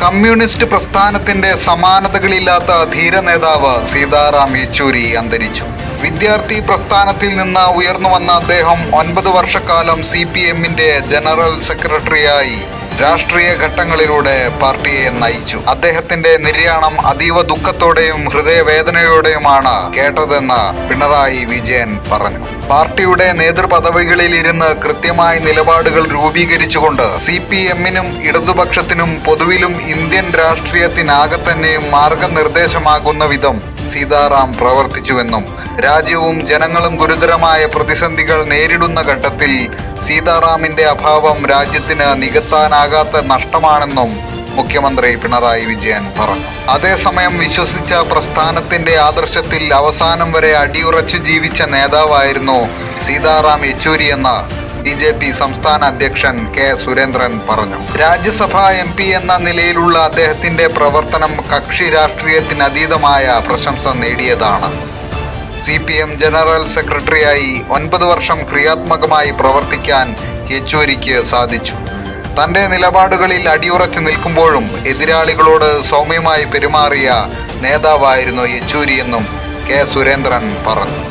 Communist പ്രസ്ഥാനത്തിന്റെ സമാനതകളില്ലാത്ത ധീര നേതാവ് സീതാറാം യെച്ചൂരി അന്തരിച്ചു. വിദ്യാർത്ഥി പ്രസ്ഥാനത്തിൽ നിന്ന് ഉയർന്നു വന്ന അദ്ദേഹം ഒൻപത് വർഷക്കാലം സി പി എമ്മിന്റെ ജനറൽ സെക്രട്ടറിയായി. രാഷ്ട്രീയ ഘട്ടങ്ങളിലൂടെ പാർട്ടിയെ നയിച്ചു. അദ്ദേഹത്തിന്റെ നിര്യാണം അതീവ ദുഃഖത്തോടെയും ഹൃദയവേദനയോടെയുമാണ് കേട്ടതെന്ന് പിണറായി വിജയൻ പറഞ്ഞു. പാർട്ടിയുടെ നേതൃപദവികളിൽ ഇരുന്ന് കൃത്യമായ നിലപാടുകൾ രൂപീകരിച്ചുകൊണ്ട് സി പി എമ്മിനും ഇടതുപക്ഷത്തിനും പൊതുവിലും ഇന്ത്യൻ രാഷ്ട്രീയത്തിനാകെ തന്നെയും മാർഗനിർദ്ദേശമാകുന്ന വിധം സീതാറാം പ്രവർത്തിച്ചുവെന്നും രാജ്യവും ജനങ്ങളും ഗുരുതരമായ പ്രതിസന്ധികൾ നേരിടുന്ന ഘട്ടത്തിൽ സീതാറാമിന്റെ അഭാവം രാജ്യത്തിന് നികത്താനാകാത്ത നഷ്ടമാണെന്നും മുഖ്യമന്ത്രി പിണറായി വിജയൻ പറഞ്ഞു. അതേസമയം വിശ്വസിച്ച പ്രസ്ഥാനത്തിന്റെ ആദർശത്തിൽ അവസാനം വരെ അടിയുറച്ചു ജീവിച്ച നേതാവായിരുന്നു സീതാറാം യെച്ചൂരി എന്ന് ബി ജെ പി സംസ്ഥാന അധ്യക്ഷൻ കെ സുരേന്ദ്രൻ പറഞ്ഞു. രാജ്യസഭാ എം പി എന്ന നിലയിലുള്ള അദ്ദേഹത്തിന്റെ പ്രവർത്തനം കക്ഷി രാഷ്ട്രീയത്തിനതീതമായ പ്രശംസ നേടിയതാണ്. സി പി എം ജനറൽ സെക്രട്ടറിയായി ഒൻപത് വർഷം ക്രിയാത്മകമായി പ്രവർത്തിക്കാൻ യെച്ചൂരിക്ക് സാധിച്ചു. തന്റെ നിലപാടുകളിൽ അടിയുറച്ചു നിൽക്കുമ്പോഴും എതിരാളികളോട് സൗമ്യമായി പെരുമാറിയ നേതാവായിരുന്നു യെച്ചൂരിയെന്നും കെ സുരേന്ദ്രൻ പറഞ്ഞു.